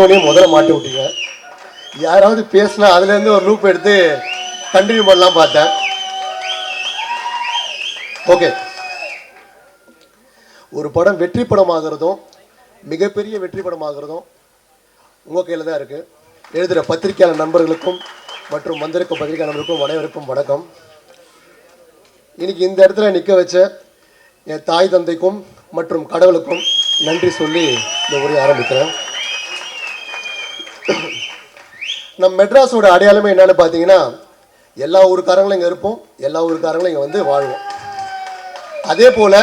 எடுத்தோடனே முதல்ல மாட்டி விட்டீங்க. யாராவது பேசினா அதுலேருந்து ஒரு லூப் எடுத்து கண்டினியூ பண்ணலாம் பார்த்தேன். ஓகே ஒரு படம் வெற்றி படமாகிறதும் மிகப்பெரிய வெற்றி படமாகிறதும் உங்கள் கையில் தான் இருக்குது எழுதுகிற பத்திரிகையாளர் நண்பர்களுக்கும் மற்றும் வந்திருக்கும் பத்திரிகை நண்பருக்கும் அனைவருக்கும் வணக்கம். இன்னைக்கு இந்த இடத்துல நிற்க வச்ச என் தாய் தந்தைக்கும் மற்றும் கடவுளுக்கும் நன்றி சொல்லி இந்த உரையை ஆரம்பிக்கிறேன். நம்ம மெட்ராஸோட அடையாளமே என்னன்னு பார்த்தீங்கன்னா எல்லா ஊருக்காரங்களும் இங்கே இருப்போம் எல்லா ஊருக்காரங்களும் இங்கே வந்து வாழ்வோம். அதே போல்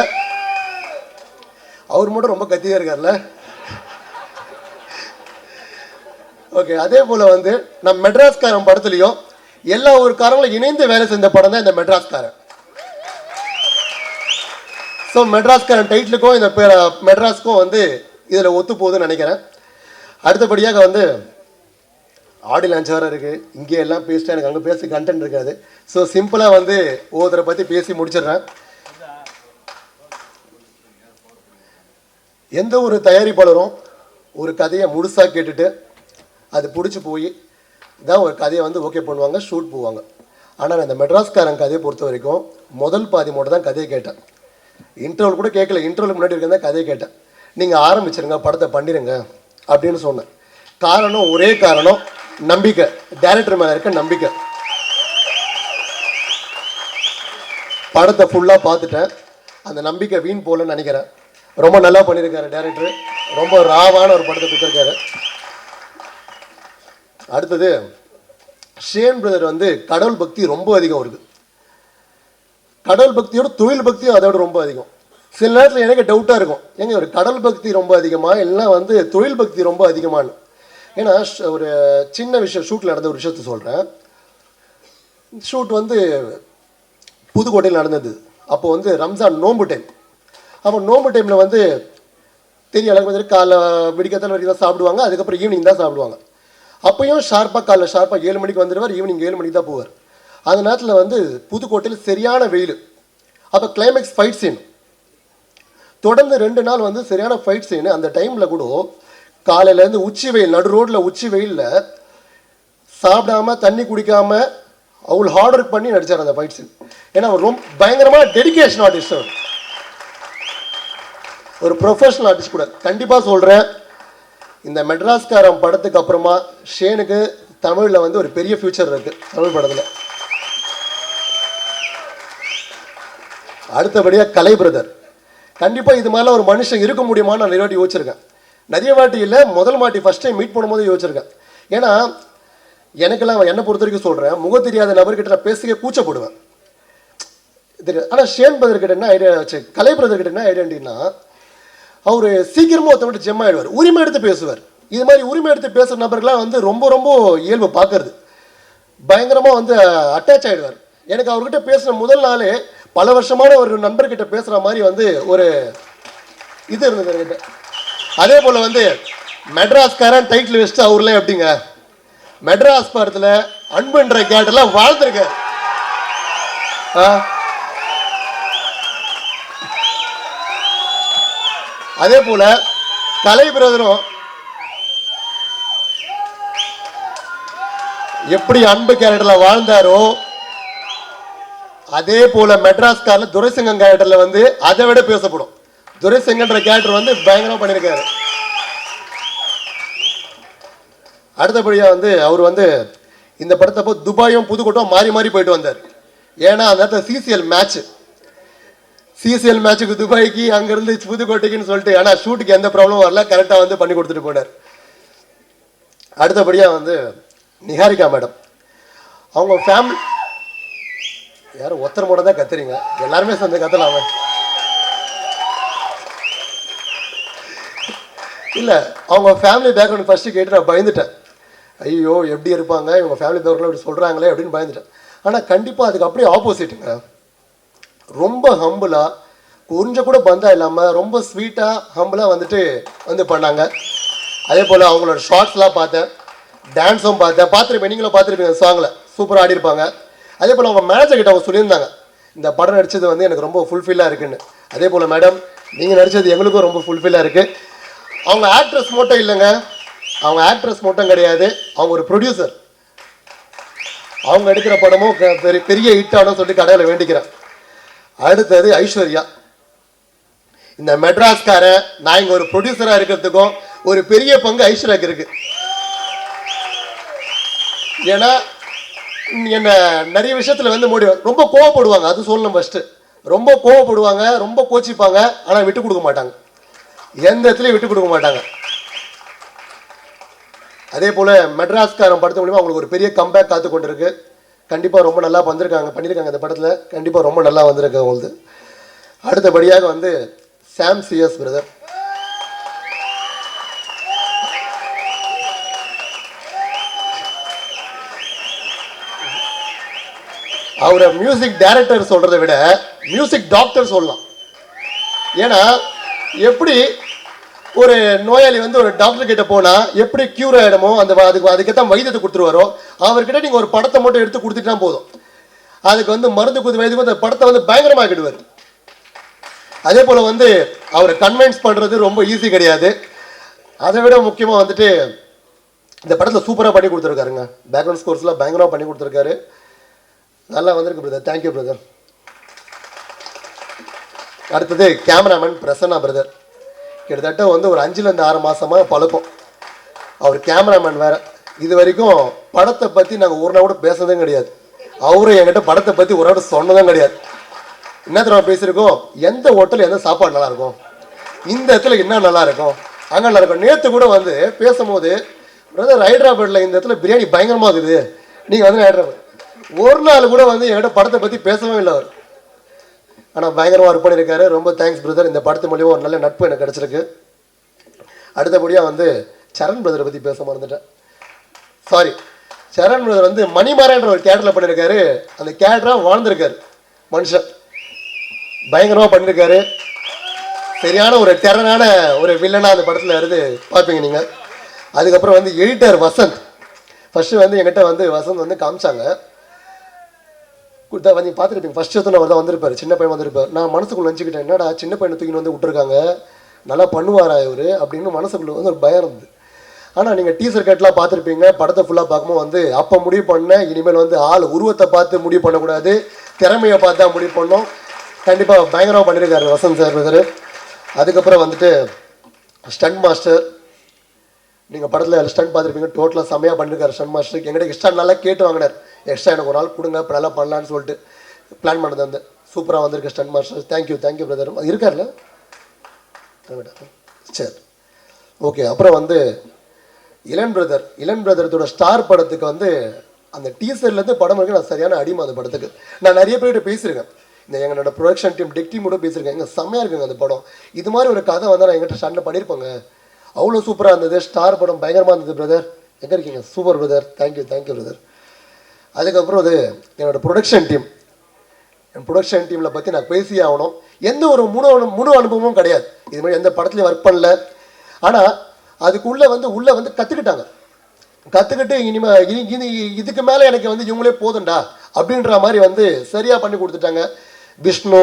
அவர் மட்டும் ரொம்ப கத்தியாக இருக்கார்ல? ஓகே அதே போல் வந்து நம்ம மெட்ராஸ்காரன் படத்துலையும் எல்லா ஊருக்காரங்களும் இணைந்து வேலை செஞ்ச படம் தான் இந்த மெட்ராஸ்காரன். ஸோ மெட்ராஸ்காரன் டைட்டிலுக்கும் இந்த மெட்ராஸ்க்கும் வந்து இதில் ஒத்து போகுதுன்னு நினைக்கிறேன். அடுத்தபடியாக வந்து ஆடியோ லான்ச் வேறு இருக்குது இங்கே எல்லாம் பேசிட்டு எனக்கு அங்கே பேச கண்டென்ட் இருக்காது. ஸோ சிம்பிளாக வந்து ஒவ்வொருத்தரை பற்றி பேசி முடிச்சிடுறேன். எந்த ஒரு தயாரிப்பாளரும் ஒரு கதையை முழுசாக கேட்டுட்டு அது பிடிச்சி போய் தான் ஒரு கதையை வந்து ஓகே பண்ணுவாங்க ஷூட் போவாங்க. ஆனால் அந்த மெட்ராஸ்காரன் கதையை பொறுத்த வரைக்கும் முதல் பாதி மட்டும் தான் கதையை கேட்டேன். இன்டர்வல் கூட கேட்கல. இன்டர்வலுக்கு முன்னாடி இருக்கிற கதையை கேட்டேன். நீங்கள் ஆரம்பிச்சிருங்க படத்தை பண்ணிடுங்க அப்படின்னு சொன்னேன். காரணம் ஒரே காரணம் நம்பிக்கை. டேரக்டர் மேலே இருக்க நம்பிக்கை. படத்தை ஃபுல்லாக பார்த்துட்டேன். அந்த நம்பிக்கை வீண் போகலன்னு நினைக்கிறேன். ரொம்ப நல்லா பண்ணியிருக்காரு டேரக்டர் ரொம்ப ராவான ஒரு படத்தை கொடுத்துருக்காரு. அடுத்தது ஷேன் பிரதர் வந்து கடவுள் பக்தி ரொம்ப அதிகம் இருக்கு கடவுள் பக்தியோட தொழில் பக்தியும் அதோட ரொம்ப அதிகம். சில நேரத்தில் எனக்கு டவுட்டாக இருக்கும். ஏங்க ஒரு கடவுள் பக்தி ரொம்ப அதிகமாக இல்லைன்னா வந்து தொழில் பக்தி ரொம்ப அதிகமானு ஏன்னா ஒரு சின்ன விஷயம் ஷூட்டில் நடந்த ஒரு விஷயத்த சொல்கிறேன் ஷூட் வந்து புதுக்கோட்டையில் நடந்தது. அப்போது வந்து ரம்ஜான் நோம்பு டைம் அப்போ நோம்பு டைமில் வந்து தெரிய அளவுக்கு வந்து காலைல விடிக்கத்தான வரைக்கும் தான் சாப்பிடுவாங்க அதுக்கப்புறம் ஈவினிங் தான் சாப்பிடுவாங்க. அப்போயும் ஷார்ப்பாக காலைல ஷார்ப்பாக ஏழு மணிக்கு வந்துடுவார் ஈவினிங் ஏழு மணிக்கு தான் போவார். அந்த நேரத்தில் வந்து புதுக்கோட்டையில் சரியான வெயில். அப்போ கிளைமேக்ஸ் ஃபைட் சீன் தொடர்ந்து ரெண்டு நாள் வந்து சரியான ஃபைட் சீனு அந்த டைமில் கூட காலையிலேருந்து உச்சி வெயில் நடு ரோட்டில் உச்சி வெயிலில் சாப்பிடாம தண்ணி குடிக்காமல் அவ்வளோ ஹார்ட் ஒர்க் பண்ணி நடித்தார் அந்த ஃபைட் சீன் ஏன்னா அவர் ரொம்ப பயங்கரமான டெடிகேஷன் ஆர்டிஸ்ட் அவர். ஒரு ப்ரொஃபஷனல் ஆர்டிஸ்ட் கூட. கண்டிப்பாக சொல்கிறேன் இந்த மெட்ராஸ்காரன் படத்துக்கு அப்புறமா ஷேனுக்கு தமிழில் வந்து ஒரு பெரிய ஃபியூச்சர் இருக்குது தமிழ் படத்தில். அடுத்தபடியாக கலை பிரதர் கண்டிப்பாக இது மாதிரிலாம் ஒரு மனுஷன் இருக்க முடியுமான்னு நான் நிறைய யோசிச்சிருக்கேன். நிறைய வாட்டி இல்லை முதல் வாட்டி ஃபஸ்ட் டைம் மீட் பண்ணும்போது யோசிச்சிருக்கேன். ஏன்னா எனக்கெல்லாம் என்னை பொறுத்த வரைக்கும் சொல்கிறேன் முகம் தெரியாத நபர்கிட்ட நான் பேசிக்க கூச்சப்படுவேன். தெரியாது ஆனால் ஷேன் பிரதர்கிட்ட என்ன ஐடியா வச்சு கலை பிரதர்கிட்ட என்ன ஐடியாண்டின்னா அவர் சீக்கிரமாக ஒருத்தவங்க ஜெம் ஆகிடுவார் உரிமை எடுத்து பேசுவார். இது மாதிரி உரிமை எடுத்து பேசுகிற நபர்கள்லாம் வந்து ரொம்ப ரொம்ப இயல்பு பார்க்கறது. பயங்கரமாக வந்து அட்டாச் ஆகிடுவார் எனக்கு அவர்கிட்ட பேசின முதல் நாளே பல வருஷமான ஒரு நண்பர்கிட்ட பேசுகிற மாதிரி வந்து ஒரு இது இருந்தது என்கிட்ட அதே போல் வந்து மெட்ராஸ்காரன் டைட்டில் வச்சுட்டு அவர்லாம் எப்படிங்க? மெட்ராஸ் படத்தில் அன்புன்ற கேட்டெல்லாம் வாழ்ந்துருக்கார். ஆ? அதே போல கலை பிரதரும் எப்படி அன்பு கேரக்டர்ல வாழ்ந்தாரோ அதே போல மெட்ராஸ்காரில் துரைசங்கம் கேரக்டர்ல வந்து அதை விட பேசப்படும். துரைசிங்கன்ற கேரக்டர் வந்து பயங்கரமாக பண்ணியிருக்காரு அடுத்தபடியாக வந்து அவர் வந்து இந்த படத்தப்போ துபாயும் புதுக்கோட்டம் மாறி மாறி போயிட்டு வந்தார். ஏன்னா அந்த நேரத்தில் சிசிஎல் மேட்ச் சிசிஎல் மேட்ச்சுக்கு துபாய்க்கு அங்கேருந்து புதுக்கோட்டைக்குன்னு சொல்லிட்டு ஆனால் ஷூட்டுக்கு எந்த ப்ராப்ளமும் வரல கரெக்டாக வந்து பண்ணி கொடுத்துட்டு போனார். அடுத்தபடியாக வந்து நிஹாரிகா மேடம். அவங்க ஃபேமிலி யாரும் ஒத்தர் மூட தான் கத்துறீங்க. எல்லாருமே சேர்ந்து கத்தலாமே. இல்லை அவங்க ஃபேமிலி பேக்ரவுண்ட் ஃபஸ்ட்டு கேட்டு நான் பயந்துட்டேன். ஐயோ எப்படி இருப்பாங்க? இவங்க ஃபேமிலி பேக்ரவுண்ட் இப்படி சொல்கிறாங்களே அப்படின்னு பயந்துட்டேன். ஆனால் கண்டிப்பாக அதுக்கு அப்படியே ஆப்போசிட்டுங்க ரொம்ப ஹம்புலாக கொஞ்சம் கூட பந்தா இல்லாமல் ரொம்ப ஸ்வீட்டாக ஹம்புலாக வந்துட்டு வந்து பண்ணாங்க. அதே போல் அவங்களோட ஷார்ட்ஸ்லாம் பார்த்தேன். டான்ஸும் பார்த்தேன். பார்த்துருப்பேன் நீங்களும் பார்த்துருப்பீங்க சாங்கில் சூப்பராக ஆடிருப்பாங்க அதே போல் அவங்க மேனேஜர் கிட்ட அவங்க சொல்லியிருந்தாங்க. இந்த படம் நடித்தது வந்து எனக்கு ரொம்ப ஃபுல்ஃபில்லாக இருக்குன்னு. அதே போல் மேடம் நீங்கள் நடித்தது எங்களுக்கும் ரொம்ப ஃபுல்ஃபில்லாக இருக்குது அவங்க ஆக்ட்ரஸ் மட்டும் இல்லைங்க. அவங்க ஆக்ட்ரஸ் மட்டும் கிடையாது. அவங்க ஒரு ப்ரொடியூசர் அவங்க எடுக்கிற படமும் பெரிய பெரிய ஹிட் சொல்லி கடையில் வேண்டிக்கிறேன். அடுத்தது ஐஸ்வர்யா. இந்த மெட்ராஸ்காரன் நான் இங்கே ஒரு ப்ரொடியூசராக இருக்கிறதுக்கும் ஒரு பெரிய பங்கு ஐஸ்வர்யாக்கு இருக்கு. ஏன்னா என்ன நிறைய விஷயத்தில் வந்து மோடி ரொம்ப கோவப்படுவாங்க. அது சொல்லணும் ஃபஸ்ட்டு ரொம்ப கோவப்படுவாங்க ரொம்ப கோச்சிப்பாங்க ஆனால் விட்டு கொடுக்க மாட்டாங்க. எந்த இடத்துலையும் விட்டு கொடுக்க மாட்டாங்க. அதே போல் மெட்ராஸ்காரன் படத்து மூலிமா அவங்களுக்கு ஒரு பெரிய கம்பேக் காத்து கொண்டிருக்கு. கண்டிப்பாக ரொம்ப நல்லா வந்திருக்காங்க பண்ணியிருக்காங்க இந்த படத்தில். கண்டிப்பாக ரொம்ப நல்லா வந்திருக்கு அவங்களுக்கு அடுத்தபடியாக வந்து சாம் சிஎஸ் பிரதர் அவரை மியூசிக் டைரக்டர் சொல்றதை விட மியூசிக் டாக்டர் சொல்லலாம். ஏன்னா எப்படி ஒரு நோயாளி வந்து ஒரு டாக்டர் கிட்ட போனா எப்படி கியூர் ஆகிடமோ அந்த அதுக்கு அதுக்கேற்ற வைத்தியத்தை கொடுத்துருவாரோ அவர்கிட்ட நீங்கள் ஒரு படத்தை மட்டும் எடுத்து கொடுத்துட்டா போதும். அதுக்கு வந்து மருந்து குத்து வயதுக்கு அந்த படத்தை வந்து பயங்கரமாக்கிடுவார் அதே போல் வந்து அவரை கன்வின்ஸ் பண்ணுறது ரொம்ப ஈஸி கிடையாது. அதை விட முக்கியமாக வந்துட்டு இந்த படத்தில் சூப்பராக பண்ணி கொடுத்துருக்காருங்க. பேக்ரவுண்ட் ஸ்கோர்ஸ்லாம் பயங்கரமாக பண்ணி கொடுத்துருக்காரு. நல்லா வந்திருக்கு பிரதர் தேங்க்யூ பிரதர் அடுத்தது கேமராமேன் பிரசன்னா பிரதர். கிட்டத்தட்ட வந்து ஒரு அஞ்சுலேருந்து ஆறு மாதமாக பழக்கம். அவர் கேமராமேன் வேறு. இது வரைக்கும் படத்தை பற்றி நாங்கள் ஒரு நாள் கூட பேசுனதும் கிடையாது. அவரும் என்கிட்ட படத்தை பற்றி ஒரு நாள் சொன்னதும் கிடையாது. என்ன தெரியுமா பேசியிருக்கோம்? எந்த ஹோட்டல் எந்த சாப்பாடு நல்லாயிருக்கும்? இந்த இடத்துல என்ன நல்லாயிருக்கும்? அங்கே நல்லாயிருக்கும். நேற்று கூட வந்து பேசும்போது பிரதர் ஹைதராபாத்தில் இந்த இடத்துல பிரியாணி பயங்கரமாக இருக்குது. நீங்கள் வந்து ஹைதராபாத். ஒரு நாள் கூட வந்து என்கிட்ட படத்தை பற்றி பேசவே இல்லை அவர். ஆனால் பயங்கரமாக ஒர்க் பண்ணியிருக்காரு ரொம்ப தேங்க்ஸ் பிரதர் இந்த படத்து மூலியமாக ஒரு நல்ல நட்பு எனக்கு கிடச்சிருக்கு. அடுத்தபடியாக வந்து சரண் பிரதரை பற்றி பேச மறந்துட்டேன். சாரி சரண் பிரதர் வந்து மணிமாரன்ற ஒரு கேரக்டரில் பண்ணியிருக்காரு அந்த கேரக்டராக வாழ்ந்திருக்காரு. மனுஷன். பயங்கரமாக பண்ணியிருக்காரு சரியான ஒரு டெரனான ஒரு வில்லனாக அந்த படத்தில் இருந்து பார்ப்பீங்க நீங்கள் அதுக்கப்புறம் வந்து எடிட்டர் வசந்த். ஃபஸ்ட்டு வந்து என்கிட்ட வந்து வசந்த் வந்து காமிச்சாங்க. கொடுத்தா வந்து பார்த்துருப்பீங்க ஃபஸ்ட் எடுத்து அவர் தான் வந்திருப்பார் சின்ன பையன் வந்திருப்பார். நான் மனசுக்குள்ள நினச்சிக்கிட்டேன் என்னடா சின்ன பையனை தூக்கின்னு வந்து விட்டுருக்காங்க? நல்லா பண்ணுவாரா இவர்? அப்படின்னு மனசுக்குள்ள வந்து ஒரு பயம் இருந்தது. ஆனால் நீங்கள் டீசர் கட்லாம் பார்த்துருப்பீங்க படத்தை ஃபுல்லாக பார்க்கும்போது வந்து அப்போ முடிவு பண்ணேன் இனிமேல் வந்து ஆள் உருவத்தை பார்த்து முடிவு பண்ணக்கூடாது திறமையை பார்த்து தான் முடிவு பண்ணோம் கண்டிப்பாக பயங்கரமாக பண்ணியிருக்காரு வசந்த் சார் பிரதர் அதுக்கப்புறம் வந்துட்டு ஸ்டண்ட் மாஸ்டர் நீங்கள் படத்தில் ஸ்டண்ட் பார்த்துருப்பீங்க டோட்டலாக செம்மையாக பண்ணியிருக்காரு ஸ்டண்ட் மாஸ்டர் எங்கிட்ட எக்ஸ்ட்ரா நல்லா கேட்டு வாங்கினார். எக்ஸ்ட்ரா எனக்கு ஒரு நாள் கொடுங்க இப்போ நல்லா பண்ணலான்னு சொல்லிட்டு பிளான் பண்ணது வந்து. சூப்பராக வந்திருக்கு stun master thank you thank you brother இருக்கார்ல சரி. ஓகே அப்புறம் வந்து இளன் பிரதர் இளன் பிரதரத்தோட ஸ்டார் படத்துக்கு வந்து அந்த டீசர்லேருந்து படம் வரைக்கும் நான் சரியான அடிமை அந்த படத்துக்கு. நான் நிறைய பேர்கிட்ட பேசியிருக்கேன். இந்த எங்களோட ப்ரொடக்ஷன் டீம் டெக் டீம் கூட பேசியிருக்கேன். எங்கள் செம்மையாக இருக்குங்க அந்த படம். இது மாதிரி ஒரு கதை வந்தால் நான் எங்கிட்ட ஸ்டாண்டில் பண்ணியிருப்பாங்க. அவ்வளோ சூப்பராக இருந்தது. ஸ்டார் படம் பயங்கரமாக இருந்தது பிரதர் எங்கே இருக்கீங்க? Super brother thank you thank you brother அதுக்கப்புறம் அது என்னோடய ப்ரொடக்ஷன் டீம் என் ப்ரொடக்ஷன் டீமில் பற்றி நான் பேசியே ஆகணும். எந்த ஒரு முழு அனு முழு அனுபவமும் கிடையாது. இது மாதிரி எந்த படத்துலையும் ஒர்க் பண்ணல. ஆனால் அதுக்குள்ளே வந்து உள்ளே வந்து கற்றுக்கிட்டாங்க கற்றுக்கிட்டு இனிமே இனி இனி இதுக்கு மேலே எனக்கு வந்து இவங்களே போதும்டா அப்படின்ற மாதிரி வந்து சரியாக பண்ணி கொடுத்துட்டாங்க. விஷ்ணு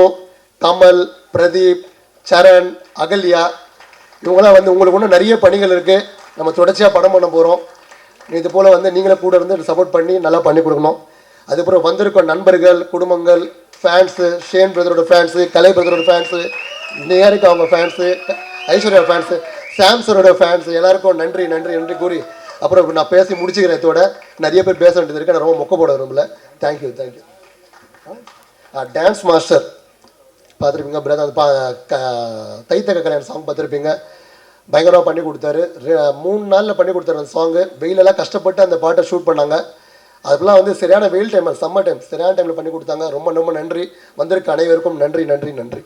கமல் பிரதீப் சரண் அகல்யா இவங்களாம் வந்து உங்களுக்கு இன்னும் நிறைய பணிகள் இருக்குது நம்ம தொடர்ச்சியாக படம் பண்ண போகிறோம் இது போல் வந்து நீங்களே கூட இருந்து சப்போர்ட் பண்ணி நல்லா பண்ணி கொடுக்கணும். அதுக்கப்புறம் வந்திருக்க நண்பர்கள் குடும்பங்கள் ஃபேன்ஸு ஷேன் பிரதரோட ஃபேன்ஸு கலை பிரதரோட ஃபேன்ஸு நேருக்கு அவங்க ஃபேன்ஸு ஐஸ்வர்யா ஃபேன்ஸு சாம்சனோட ஃபேன்ஸு எல்லாருக்கும் நன்றி நன்றி நன்றி கூறி அப்புறம் நான் பேசி முடிச்சுக்கிறேன் இதோட. நிறைய பேர் பேச வேண்டியது இருக்கு. நான் ரொம்ப மொக்க போட விரும்பல. Thank you thank you dance master பார்த்துருப்பீங்க பிரதர் அந்த பா க- தைத்தக கல்யாணம் சாங் பார்த்துருப்பீங்க. பயங்கரமாக பண்ணி கொடுத்தாரு. மூணு நாளில் பண்ணி கொடுத்தாரு அந்த சாங்கு வெயிலெல்லாம் கஷ்டப்பட்டு அந்த பாட்டை ஷூட் பண்ணாங்க. அதுக்கெல்லாம் வந்து சரியான வெயில் டைம் சம்மர் டைம் சரியான டைமில் பண்ணி கொடுத்தாங்க. ரொம்ப ரொம்ப நன்றி. வந்திருக்க அனைவருக்கும் நன்றி நன்றி நன்றி.